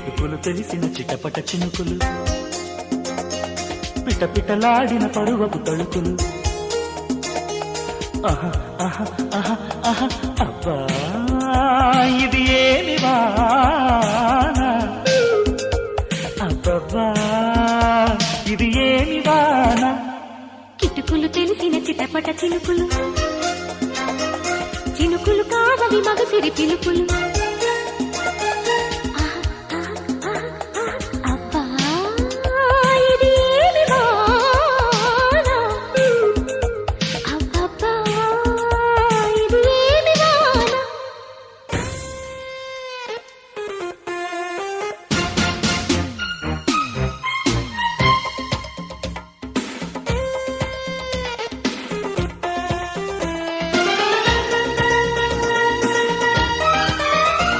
కిటుకులు తెలిసిన చిటపట చినుకులు. పిటపిటలాడిన పిటలాడిన పరువపు తడుకులు. అబ్బా ఇది ఏమి వాన? అబ్బబ్బా ఇది ఏమి వాన? కిటుకులు తెలిసిన చిటపట చినుకులు. చినుకులు కావవి మగసిరి పిలుపులు.